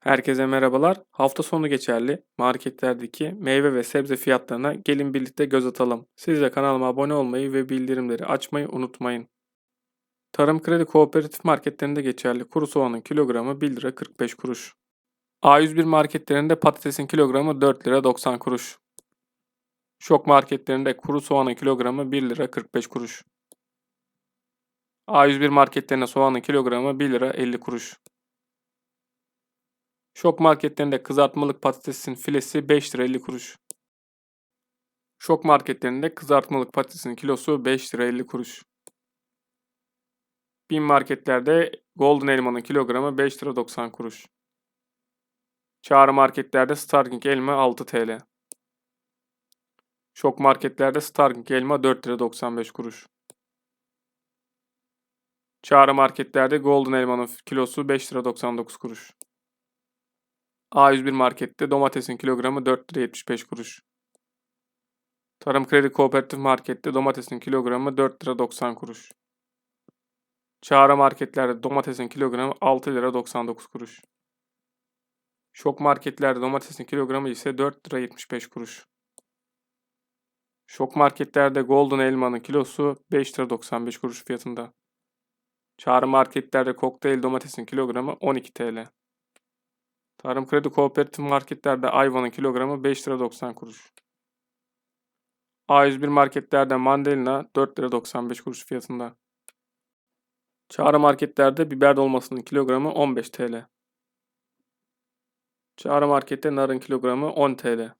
Herkese merhabalar. Hafta sonu geçerli marketlerdeki meyve ve sebze fiyatlarına gelin birlikte göz atalım. Siz de kanalıma abone olmayı ve bildirimleri açmayı unutmayın. Tarım Kredi Kooperatif marketlerinde geçerli kuru soğanın kilogramı 1 lira 45 kuruş. A101 marketlerinde patatesin kilogramı 4 lira 90 kuruş. Şok marketlerinde kuru soğanın kilogramı 1 lira 45 kuruş. A101 marketlerinde soğanın kilogramı 1 lira 50 kuruş. Şok marketlerinde kızartmalık patatesin filesi 5 lira 50 kuruş. Şok marketlerinde kızartmalık patatesin kilosu 5 lira 50 kuruş. Bin marketlerde golden elmanın kilogramı 5 lira 90 kuruş. Çağrı marketlerde Starking elma 6 TL. Şok marketlerde Starking elma 4 lira 95 kuruş. Çağrı marketlerde golden elmanın kilosu 5 lira 99 kuruş. A101 markette domatesin kilogramı 4 lira 75 kuruş. Tarım Kredi Kooperatif markette domatesin kilogramı 4 lira 90 kuruş. Çağrı marketlerde domatesin kilogramı 6 lira 99 kuruş. Şok marketlerde domatesin kilogramı ise 4 lira 75 kuruş. Şok marketlerde golden elmanın kilosu 5 lira 95 kuruş fiyatında. Çağrı marketlerde kokteyl domatesin kilogramı 12 TL. Tarım Kredi Kooperatif marketlerde ayvanın kilogramı 5 lira 90 kuruş. A101 marketlerde mandalina 4 lira 95 kuruş fiyatında. Çağrı marketlerde biber dolmasının kilogramı 15 TL. Çağrı markette narın kilogramı 10 TL.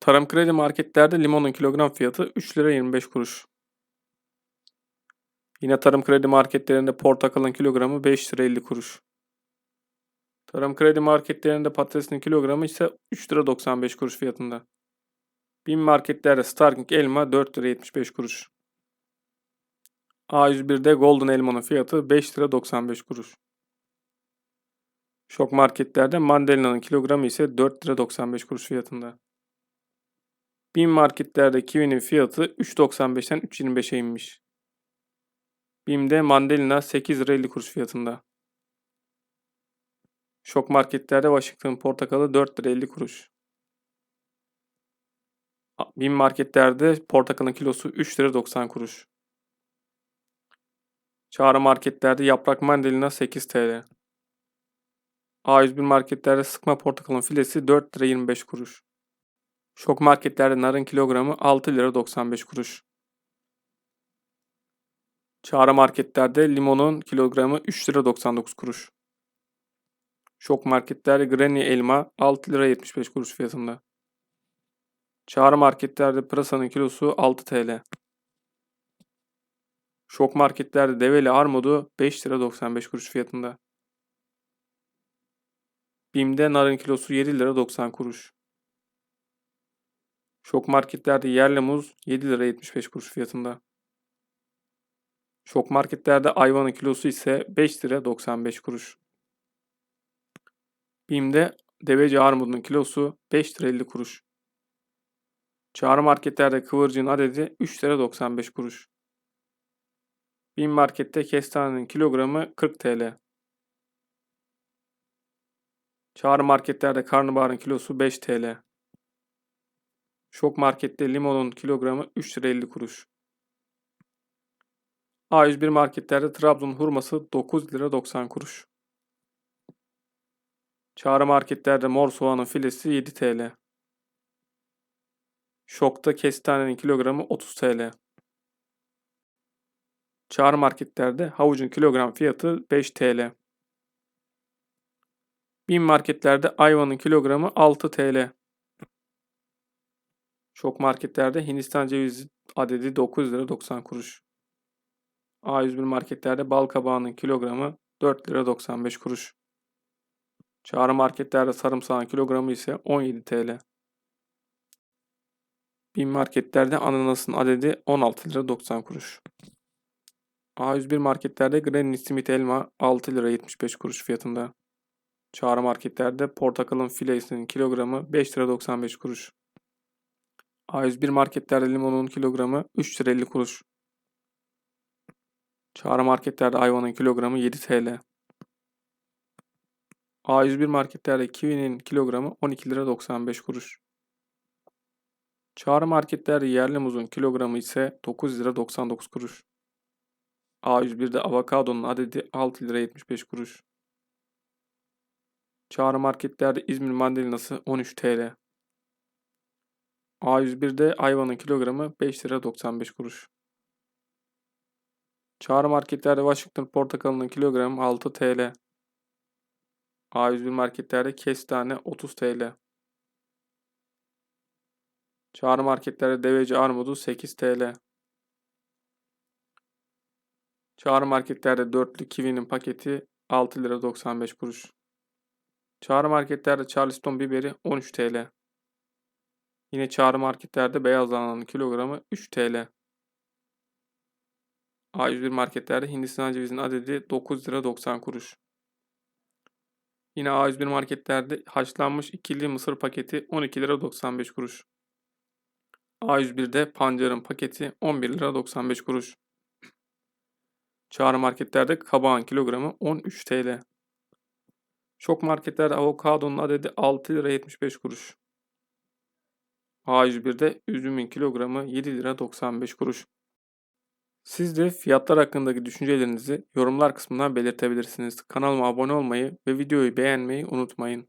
Tarım kredi marketlerde limonun kilogram fiyatı 3 lira 25 kuruş. Yine tarım kredi marketlerinde portakalın kilogramı 5 lira 50 kuruş. Tarım kredi marketlerinde patatesin kilogramı ise 3 lira 95 kuruş fiyatında. Bin marketlerde Starking elma 4 lira 75 kuruş. A101'de Golden elmanın fiyatı 5 lira 95 kuruş. Şok marketlerde mandalinanın kilogramı ise 4 lira 95 kuruş fiyatında. Bin marketlerde kivinin fiyatı 3.95'ten 3.25'e inmiş. Bim'de mandalina 8 lira 50 kuruş fiyatında. Şok marketlerde Washington portakalı 4 lira 50 kuruş. Bin marketlerde portakalın kilosu 3 lira 90 kuruş. Çağrı marketlerde yaprak mandalina 8 TL. A101 marketlerde sıkma portakalın filesi 4 lira 25 kuruş. Şok marketlerde narın kilogramı 6 lira 95 kuruş. Çağrı marketlerde limonun kilogramı 3 lira 99 kuruş. Şok marketlerde Granny elma 6 lira 75 kuruş fiyatında. Çağrı marketlerde pırasanın kilosu 6 TL. Şok marketlerde develi armudu 5 lira 95 kuruş fiyatında. Bim'de narın kilosu 7 lira 90 kuruş. Şok marketlerde yerli muz 7 lira 75 kuruş fiyatında. Şok marketlerde ayvanın kilosu ise 5 lira 95 kuruş. Bim'de deveci armudun kilosu 5 lira 50 kuruş. Çağrı marketlerde kıvırcığın adedi 3 lira 95 kuruş. Bim markette kestanenin kilogramı 40 TL. Çağrı marketlerde karnabaharın kilosu 5 TL. Şok markette limonun kilogramı 3 lira 50 kuruş. A101 marketlerde Trabzon hurması 9 lira 90 kuruş. Çağrı marketlerde mor soğanın filesi 7 TL. Şokta kestanenin kilogramı 30 TL. Çağrı marketlerde havucun kilogram fiyatı 5 TL. Bin marketlerde ayvanın kilogramı 6 TL. Şok marketlerde Hindistan cevizi adedi 9 lira 90 kuruş. A101 marketlerde bal kabağının kilogramı 4 lira 95 kuruş. Çağrı marketlerde sarımsağın kilogramı ise 17 TL. Bin marketlerde ananasın adedi 16 lira 90 kuruş. A101 marketlerde Granny Smith elma 6 lira 75 kuruş fiyatında. Çağrı marketlerde portakalın filesinin kilogramı 5 lira 95 kuruş. A101 marketlerde limonun kilogramı 3 lira 50 kuruş. Çağrı marketlerde ayvanın kilogramı 7 TL. A101 marketlerde kivinin kilogramı 12 lira 95 kuruş. Çağrı marketlerde yerli muzun kilogramı ise 9 lira 99 kuruş. A101'de avokadonun adedi 6 lira 75 kuruş. Çağrı marketlerde İzmir mandalinası 13 TL. A101'de ayvanın kilogramı 5 lira 95 kuruş. Çağrı marketlerde Washington portakalının kilogramı 6 TL. A101 marketlerde kestane 30 TL. Çağrı marketlerde deveci armudu 8 TL. Çağrı marketlerde dörtlü kivinin paketi 6 lira 95 kuruş. Çağrı marketlerde Charleston biberi 13 TL. Yine çağrı marketlerde beyaz lahananın kilogramı 3 TL. A101 marketlerde Hindistan cevizinin adedi 9 lira 90 kuruş. Yine A101 marketlerde haşlanmış ikili mısır paketi 12 lira 95 kuruş. A101'de pancarın paketi 11 lira 95 kuruş. Çağrı marketlerde kabağın kilogramı 13 TL. Şok marketlerde avokadonun adedi 6 lira 75 kuruş. A101'de üzümün kilogramı 7 lira 95 kuruş. Siz de fiyatlar hakkındaki düşüncelerinizi yorumlar kısmından belirtebilirsiniz. Kanalıma abone olmayı ve videoyu beğenmeyi unutmayın.